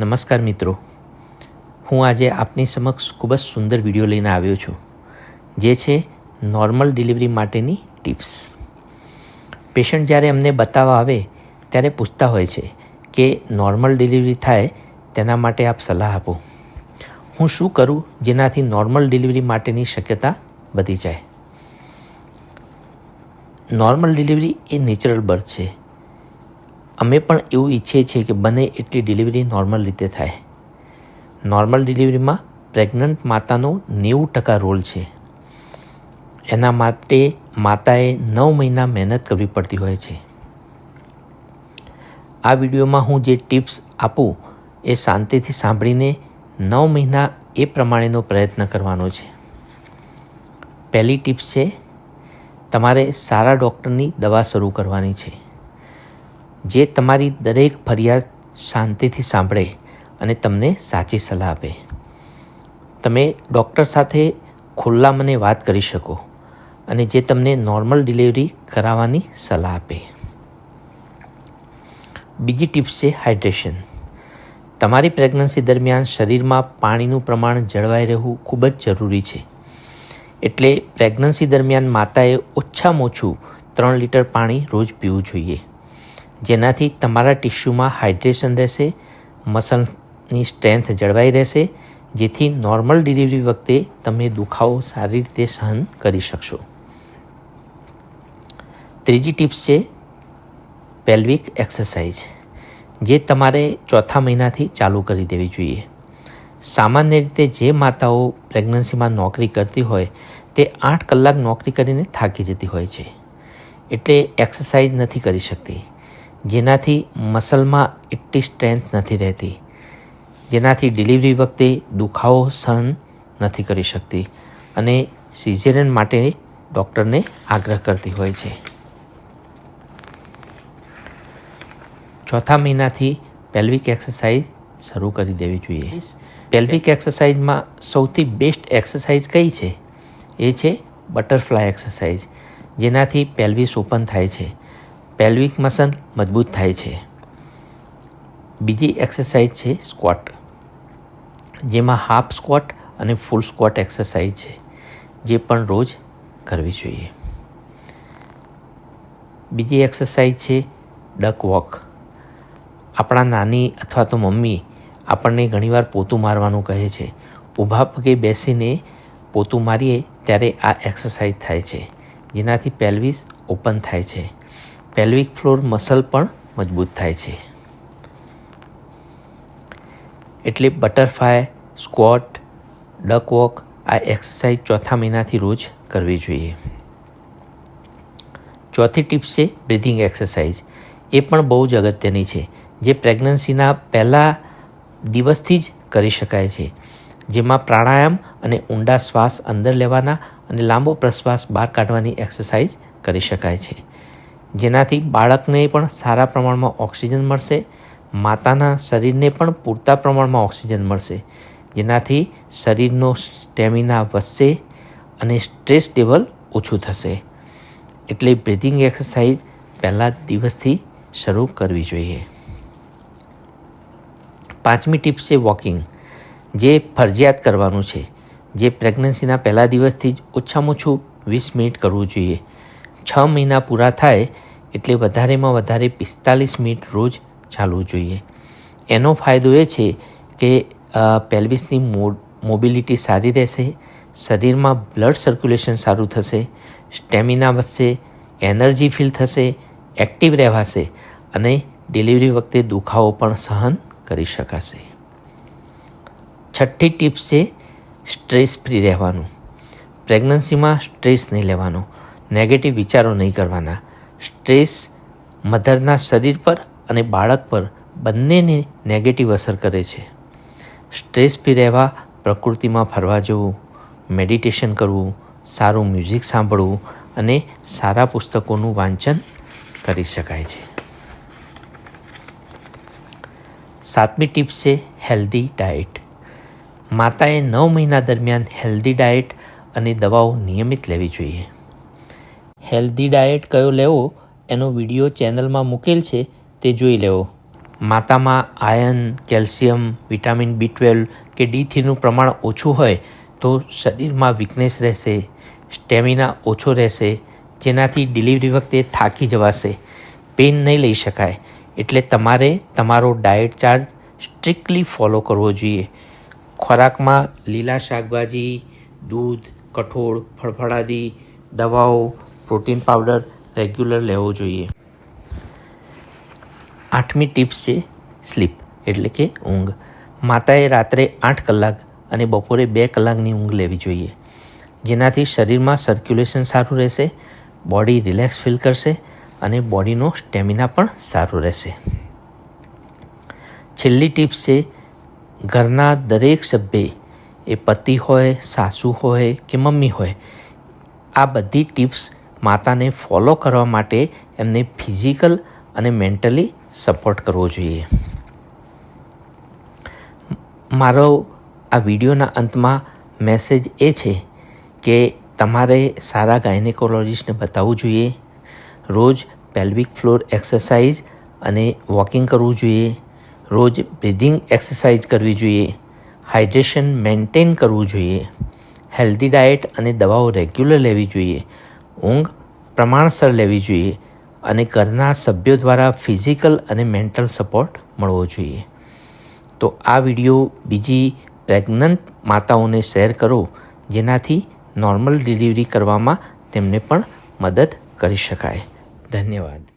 નમસ્કાર મિત્રો. હું આજે આપની સમક્ષ ખૂબ જ સુંદર વીડિયો લઈને આવ્યો છું, જે છે નોર્મલ ડિલિવરી માટેની ટિપ્સ. પેશન્ટ જ્યારે અમને બતાવવા આવે, ત્યારે પૂછતા હોય છે કે નોર્મલ ડિલિવરી થાય તેના માટે આપ સલાહ આપો. હું શું કરું જેનાથી નોર્મલ ડિલિવરી માટેની શક્યતા વધી જાય? નોર્મલ ડિલિવરી એ નેચરલ બર્થ છે. અમે પણ એવું ઈચ્છીએ છીએ કે બને એટલી ડિલિવરી નોર્મલ રીતે થાય. નોર્મલ ડિલિવરીમાં પ્રેગ્નન્ટ માતાનો નેવું ટકા રોલ છે. એના માટે માતાએ નવ મહિના મહેનત કરવી પડતી હોય છે. આ વિડીયોમાં હું જે ટિપ્સ આપું, એ શાંતિથી સાંભળીને નવ મહિના એ પ્રમાણેનો પ્રયત્ન કરવાનો છે. પહેલી ટિપ્સ છે, તમારે સારા ડૉક્ટરની દવા શરૂ કરવાની છે. જે તમારી દરેક ફરિયાદ શાંતિથી સાંભળે અને તમને સાચી સલાહ આપે. તમે ડૉક્ટર સાથે ખુલ્લા મને વાત કરી શકો અને જે તમને નોર્મલ ડિલિવરી કરાવવાની સલાહ આપે. બીજી ટિપ્સ છે હાઇડ્રેશન. તમારી પ્રેગ્નન્સી દરમિયાન શરીરમાં પાણીનું પ્રમાણ જળવાઈ રહેવું ખૂબ જ જરૂરી છે. એટલે પ્રેગ્નન્સી દરમિયાન માતાએ ઓછામાં ઓછું ત્રણ લીટર પાણી રોજ પીવું જોઈએ. જેનાથી તમારા ટિશ્યુમાં હાઇડ્રેશન રહેશે, મસલની સ્ટ્રેન્થ જળવાઈ રહેશે, જેથી નોર્મલ ડિલિવરી વખતે તમે દુખાવો સારી રીતે સહન કરી શકશો. ત્રીજી ટિપ્સ છે, પેલ્વિક એક્સરસાઇઝ, જે તમારે ચોથા મહિનાથી ચાલુ કરી દેવી જોઈએ. સામાન્ય રીતે જે માતાઓ પ્રેગ્નન્સીમાં નોકરી કરતી હોય, તે આઠ કલાક નોકરી કરીને થાકી જતી હોય છે. એટલે એક્સરસાઇઝ નથી કરી શકતી. જેનાથી મસલમાં એટલી સ્ટ્રેન્થ નથી રહેતી. જેનાથી ડિલિવરી વખતે દુખાવો સહન નથી કરી શકતી અને સિઝેરિયન માટે ડૉક્ટરને આગ્રહ કરતી હોય છે. ચોથા મહિનાથી પેલ્વિક એક્સરસાઇઝ શરૂ કરી દેવી જોઈએ. પેલ્વિક એક્સરસાઇઝમાં સૌથી બેસ્ટ એક્સરસાઇઝ કઈ છે? એ છે બટરફ્લાય એક્સરસાઇઝ જેનાથી પેલ્વિસ ઓપન થાય છે. પેલ્વિક મસલ મજબૂત થાય છે. બીજી એક્સરસાઇઝ છે સ્ક્વોટ જેમાં હાફ સ્ક્વોટ અને ફૂલ સ્ક્વોટ એક્સરસાઇઝ છે, જે પણ રોજ કરવી જોઈએ. બીજી એક્સરસાઇઝ છે ડક વોક આપણા નાની અથવા તો મમ્મી આપણને ઘણીવાર પોતું મારવાનું કહે છે. ઊભા પગે બેસીને પોતું મારીએ ત્યારે આ એક્સરસાઇઝ થાય છે. જેનાથી પેલ્વિસ ઓપન થાય છે. પેલ્વિક ફ્લોર મસલ પણ મજબૂત થાય છે. એટલે બટરફ્લાય સ્ક્વોટ ડક વોક આ એક્સરસાઇઝ ચોથા મહિનાથી રોજ કરવી જોઈએ. ચોથી ટિપ્સ છે બ્રિથિંગ એક્સરસાઇઝ એ પણ બહુ જ અગત્યની છે, જે પ્રેગ્નન્સીના પહેલા દિવસથી જ કરી શકાય છે, જેમાં પ્રાણાયામ અને ઊંડા શ્વાસ અંદર લેવાના અને લાંબો પ્રશ્વાસ બહાર કાઢવાની એક્સરસાઇઝ કરી શકાય છે. જેનાથી બાળકને પણ સારા પ્રમાણમાં ઓક્સિજન મળશે, માતાના શરીરને પણ પૂરતા પ્રમાણમાં ઓક્સિજન મળશે, જેનાથી શરીરનો સ્ટેમિના વધશે અને સ્ટ્રેસ લેવલ ઓછું થશે. એટલે બ્રિથિંગ એક્સરસાઇઝ પહેલાં દિવસથી શરૂ કરવી જોઈએ. પાંચમી ટિપ્સ છે વોકિંગ, જે ફરજિયાત કરવાનું છે, જે પ્રેગ્નન્સીના પહેલા દિવસથી જ ઓછામાં ઓછું વીસ મિનિટ કરવું જોઈએ. છ મહિના પૂરા થાય એટલે વધારેમાં વધારે પિસ્તાલીસ મિનિટ રોજ ચાલવું જોઈએ. એનો ફાયદો એ છે કે પેલ્વિસની મોબિલિટી સારી રહેશે, શરીરમાં બ્લડ સર્ક્યુલેશન સારું થશે સ્ટેમિના વધશે એનર્જી ફીલ થશે એક્ટિવ રહેવાશે અને ડિલિવરી વખતે દુખાવો પણ સહન કરી શકાશે. છઠ્ઠી ટિપ્સ છે સ્ટ્રેસ ફ્રી રહેવાનું. પ્રેગ્નન્સીમાં સ્ટ્રેસ નહીં લેવાનો. નેગેટિવ વિચારો નહીં કરવાના. સ્ટ્રેસ મધરના શરીર પર અને બાળક પર બંનેને નેગેટિવ અસર કરે છે. સ્ટ્રેસ ફ્રી રહેવા, પ્રકૃતિમાં ફરવા જવું મેડિટેશન કરવું, સારું મ્યુઝિક સાંભળવું અને સારા પુસ્તકોનું વાંચન કરી શકાય છે. સાતમી ટિપ્સ છે હેલ્ધી ડાયટ. માતાએ નવ મહિના દરમિયાન હેલ્ધી ડાયટ અને દવાઓ નિયમિત લેવી જોઈએ. હેલ્ધી ડાયટ કયો લેવો એનો વીડિયો ચેનલમાં મૂકેલ છે તે જોઈ લેવો. માતામાં iron calcium, vitamin B twelve કે ડી થ્રીનું પ્રમાણ ઓછું હોય તો શરીરમાં વીકનેસ રહેશે, સ્ટેમિના ઓછો રહેશે, જેનાથી ડિલિવરી વખતે થાકી જવાશે. પેન નહીં લઈ શકાય, એટલે તમારે તમારો ડાયટ ચાર્ટ સ્ટ્રિક્ટલી ફોલો કરવો જોઈએ. ખોરાકમાં લીલા શાકભાજી, દૂધ, કઠોળ, ફળફળાદી, દવાઓ પ્રોટીન પાવડર રેગ્યુલર લેવો જોઈએ. આઠમી ટિપ્સ છે સ્લીપ, એટલે કે ઊંઘ. માતાએ રાત્રે આઠ કલાક અને બપોરે બે કલાકની ઊંઘ લેવી જોઈએ. જેનાથી શરીરમાં સર્ક્યુલેશન સારું રહેશે બોડી રિલેક્સ ફીલ કરશે અને બોડીનો સ્ટેમિના પણ સારું રહેશે. છેલ્લી ટિપ્સ છે, ઘરના દરેક સભ્યે એ પતિ હોય, સાસુ હોય કે મમ્મી હોય, આ બધી ટિપ્સ માતાને ફોલો કરવા માટે એમને ફિઝિકલ અને મેન્ટલી સપોર્ટ કરવો જોઈએ. મારો આ વિડીયોના અંતમાં મેસેજ એ છે કે તમારે સારા ગાયનેકોલોજીસ્ટને બતાવવું જોઈએ. રોજ પેલ્વિક ફ્લોર એક્સરસાઇઝ અને વોકિંગ કરવું જોઈએ. રોજ બ્રિધિંગ એક્સરસાઇઝ કરવી જોઈએ. હાઇડ્રેશન મેન્ટેન કરવું જોઈએ. હેલ્ધી ડાયટ અને દવાઓ રેગ્યુલર લેવી જોઈએ. ઊંઘ પ્રમાણસર લેવી જોઈએ અને ઘરના સભ્યો દ્વારા ફિઝિકલ અને મેન્ટલ સપોર્ટ મળવો જોઈએ. તો આ વીડિયો બીજી પ્રેગ્નન્ટ માતાઓને શેર કરો, જેનાથી નોર્મલ ડિલિવરી કરવામાં તેમને પણ મદદ કરી શકાય. ધન્યવાદ.